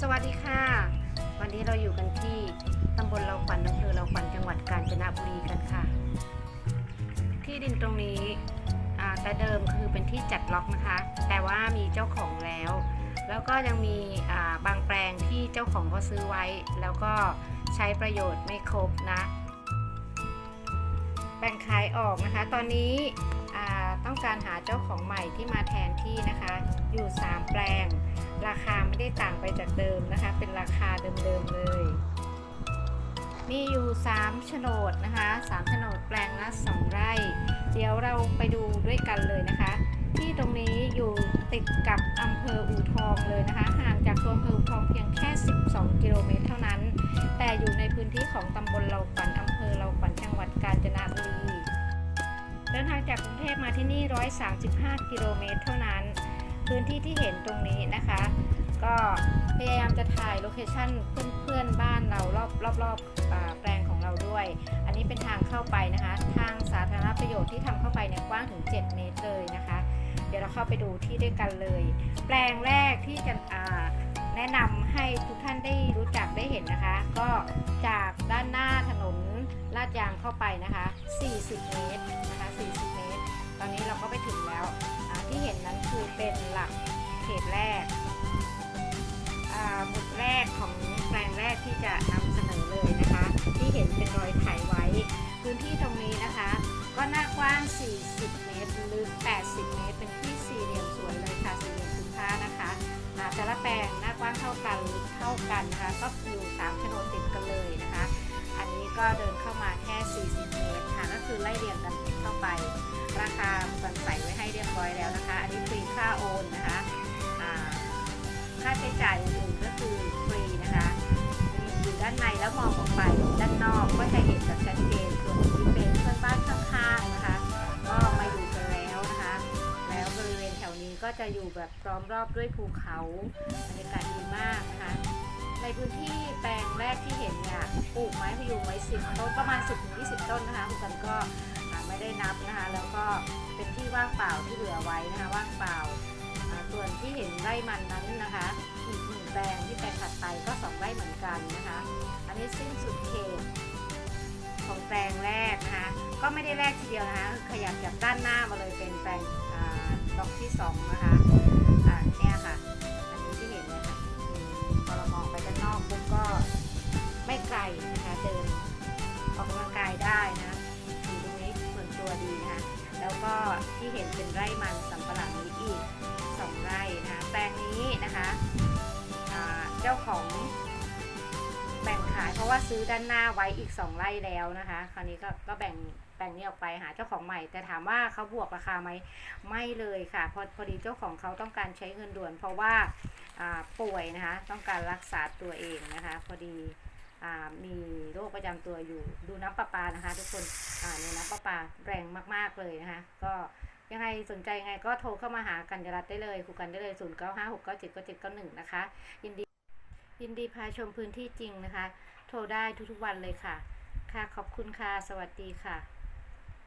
สวัสดีค่ะ วันนี้เราอยู่กันที่ตำบลเราขวัญอำเภอเราขวัญจังหวัดกาญจนบุรีกันค่ะ ที่ดินตรงนี้แต่เดิมคือเป็นที่จัดล็อกนะคะ แต่ว่ามีเจ้าของแล้ว แล้วก็ยังมีบางแปลงที่เจ้าของเขาซื้อไว้ แล้วก็ใช้ประโยชน์ไม่ครบนะ แบ่งขายออกนะคะ ตอนนี้ ต้องการหาเจ้าของใหม่ที่มาแทนที่นะคะ อยู่ 3 แปลง ราคาไม่ได้ต่างไปจากเดิมนะคะ เป็นราคาเดิมๆเลย มีอยู่ 3 โฉนดนะคะ3โฉนดแปลงละ2ไร่ เดี๋ยวเราไปดูด้วยกันเลยนะคะ ที่ตรงนี้อยู่ติดกับอำเภออู่ทองเลยนะคะ ห่างจากตัวอำเภออู่ทองเพียงแค่ 12 กิโลเมตรเท่านั้น แต่อยู่ในพื้นที่ของตำบลเราขวัญอำเภอเราขวัญจังหวัดกาญจนบุรี เดินทางจากกรุงเทพมาที่นี่ 135 กิโลเมตรเท่านั้น พื้นที่ที่เห็นตรงนี้นะคะ ก็พยายามจะถ่ายโลเคชั่นเพื่อนๆบ้านเรารอบรอบรอบแปลงของเราด้วย อันนี้เป็นทางเข้าไปนะคะ ทางสาธารณประโยชน์ที่ทำเข้าไปเนี่ยกว้างถึง 7 เมตรเลยนะคะ เดี๋ยวเราเข้าไปดูที่ด้วยกันเลย แปลงแรกที่จะแนะนำให้ทุกท่านได้รู้จักได้เห็นนะคะ ก็จาก ดยางเข้าไปนะคะ 40 เมตรนะคะ 40 เมตร ตอนนี้เราก็ไปถึงแล้วอ่าที่เห็นนั้นคือเป็นหลักเขตแรกอ่าหมุดแรกของแปลงแรกที่จะนำเสนอเลยนะคะ ที่เห็นเป็นรอยไถไว้ พื้นที่ตรงนี้นะคะ ก็หน้ากว้าง 40 เมตรลึก80 เมตร เป็นที่สี่เหลี่ยมสวยเลยค่ะสี่เหลี่ยมพื้นผ้านะคะอ่าแต่ละแปลงหน้ากว้างเท่ากันลึกเท่ากันนะคะ ก็อยู่สามโฉนดติด เรียงกันเข้าไป ราคามันใส่ไว้ให้เรียบร้อยแล้วนะคะ อันนี้ฟรีค่าโอนนะคะค่าใช้จ่ายอื่นๆก็คือฟรีนะคะอยู่ด้านในแล้วมองออกไปด้านนอกก็จะเห็นแบบชัดเจนส่วนที่เป็นเพื่อนบ้านข้างๆนะคะ ก็มาอยู่กันแล้วนะคะ แล้วบริเวณแถวนี้ก็จะอยู่แบบล้อมรอบด้วยภูเขาบรรยากาศดีมากนะคะ พื้นที่แปลงแรกที่เห็นเนี่ยปลูกไม้พยุงไว้สิบต้นประมาณ 10-20 ต้นนะคะคุณกันก็ไม่ได้นับนะคะแล้วก็เป็นที่ว่างเปล่าที่เหลือไว้นะคะว่างเปล่าส่วนที่เห็นไร่มันนั้นนะคะอีกหนึ่งแปลงที่แปลงถัดไปก็สองไร่เหมือนกันนะคะ อันนี้สิ้นสุดเขตของแปลงแรกนะคะก็ไม่ได้แรกทีเดียวนะคะขยับจากด้านหน้ามาเลยเป็นแปลงดอกที่สองนะคะ ก็ที่เห็นเป็นไร่มันสำปะหลังนี้อีก 2 ไร่นะคะแปลงนี้นะคะเจ้าของแบ่งขายเพราะว่าซื้อด้านหน้าไว้อีก 2 ไร่แล้วนะคะ คราวนี้ก็ก็แบ่งแบ่งนี้ออกไปหาเจ้าของใหม่ แต่ถามว่าเขาบวกราคาไหมไม่เลยค่ะพอพอดีเจ้าของเขาต้องการใช้เงินด่วน เพราะว่าป่วยนะคะ ต้องการรักษาตัวเองนะคะ พอดี มีโรคประจำตัวอยู่ ดูน้ำประปานะคะ ทุกคนอ่าเนี่ยน้ำประปาแรงมากๆเลยนะคะ ก็ยังไงสนใจยังไงก็โทรเข้ามาหากันยรัตได้เลยคุยกันได้เลย 0 9 5 6 9 7 9 7 9 1 นะคะ ยินดียินดีพาชมพื้นที่จริงนะคะ โทรได้ทุกๆวันเลยค่ะ ค่ะขอบคุณค่ะ สวัสดีค่ะ